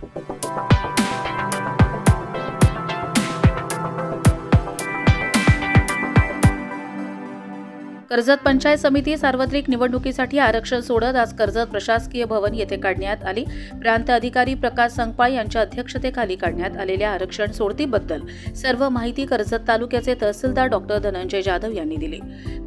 Thank you. Karjat panchayat समिती सार्वत्रिक निवडणुकीसाठी आरक्षण सोडत आज कर्जत प्रशासकीय भवन येथे काढण्यात आली. प्रांत अधिकारी प्रकाश संगपाळ यांच्या अध्यक्षतेखाली काढण्यात आलेल्या आरक्षण सोडतीबद्दल सर्व माहिती कर्जत तालुक्याचे तहसीलदार डॉक्टर धनंजय जाधव यांनी दिली.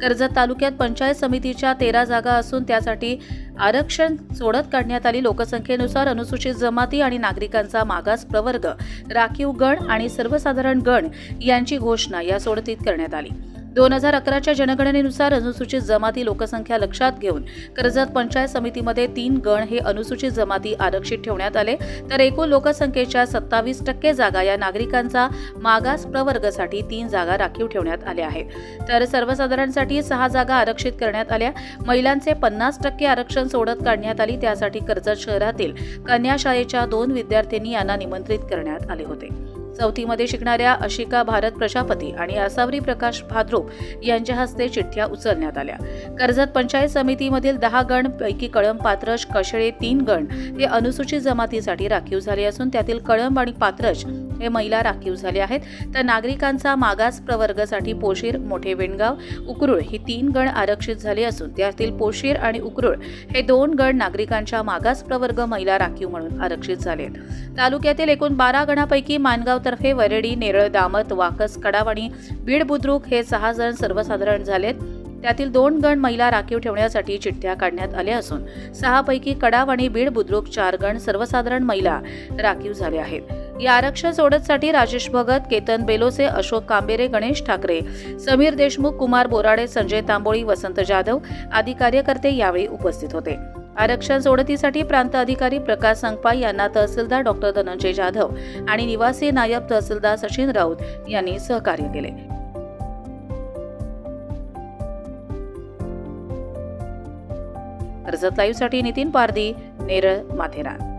कर्जत तालुक्यात पंचायत समितीच्या तेरा जागा असून त्यासाठी आरक्षण सोडत काढण्यात आली. लोकसंख्येनुसार अनुसूचित जमाती आणि नागरिकांचा मागास प्रवर्ग राखीव गण आणि सर्वसाधारण गण यांची घोषणा या सोडतीत करण्यात आली. दोन हजार अकराच्या जनगणनेनुसार अनुसूचित जमाती लोकसंख्या लक्षात घेऊन कर्जत पंचायत समितीमध्ये तीन गण हे अनुसूचित जमाती आरक्षित ठेवण्यात आले. तर एकूण लोकसंख्येच्या सत्तावीस टक्के जागा या नागरिकांचा मागास प्रवर्गासाठी तीन जागा राखीव ठेवण्यात आल्या आहेत. तर सर्वसाधारणसाठी सहा जागा आरक्षित करण्यात आल्या. महिलांचे पन्नास टक्के आरक्षण सोडत काढण्यात आली. त्यासाठी कर्जत शहरातील कन्या शाळेच्या दोन विद्यार्थिनी यांना निमंत्रित करण्यात आले होते. चौथीमध्ये शिकणाऱ्या अशिका भारत प्रजापती आणि असावरी प्रकाश भाद्रोप यांच्या हस्ते चिठ्ठ्या उचलण्यात आल्या. कर्जत पंचायत समितीमधील दहा गण पैकी कळंब पात्रज कशळे तीन गण हे अनुसूचित जमातीसाठी राखीव झाले असून त्यातील कळंब आणि पात्रज हे महिला राखीव झाले आहेत. तर नागरिकांचा मागास प्रवर्गासाठी पोशीर मोठे वेणगाव उकरुळ ही तीन गण आरक्षित झाले असून त्यातील पोशीर आणि उकरुळ हे दोन गण नागरिकांच्या मागास प्रवर्ग महिला राखीव म्हणून आरक्षित झाले तालुक्यातील एकूण बारा गणापैकी मानगावतर्फे वरेडी नेरळ दामत वाकस कडावाणी बीड बुद्रुक हे सहा जण सर्वसाधारण झालेत त्यातील दोन गण महिला राखीव ठेवण्यासाठी चिठ्ठ्या काढण्यात आल्या असून सहापैकी कडाव आणि बीड बुद्रुक चार गण सर्वसाधारण महिला राखीव झाले आहेत. या आरक्षण सोडतसाठी राजेश भगत केतन बेलोसे अशोक कांबेरे गणेश ठाकरे समीर देशमुख कुमार बोराडे संजय तांबोळी वसंत जाधव आदी कार्यकर्ते यावेळी उपस्थित होते. आरक्षण सोडतीसाठी प्रांत अधिकारी प्रकाश संगपाई यांना तहसीलदार डॉक्टर धनंजय जाधव आणि निवासी नायब तहसीलदार सचिन राऊत यांनी सहकार्य केले. अर्जत लाईव्हसाठी नितीन पारदी नेरळ माथेरान.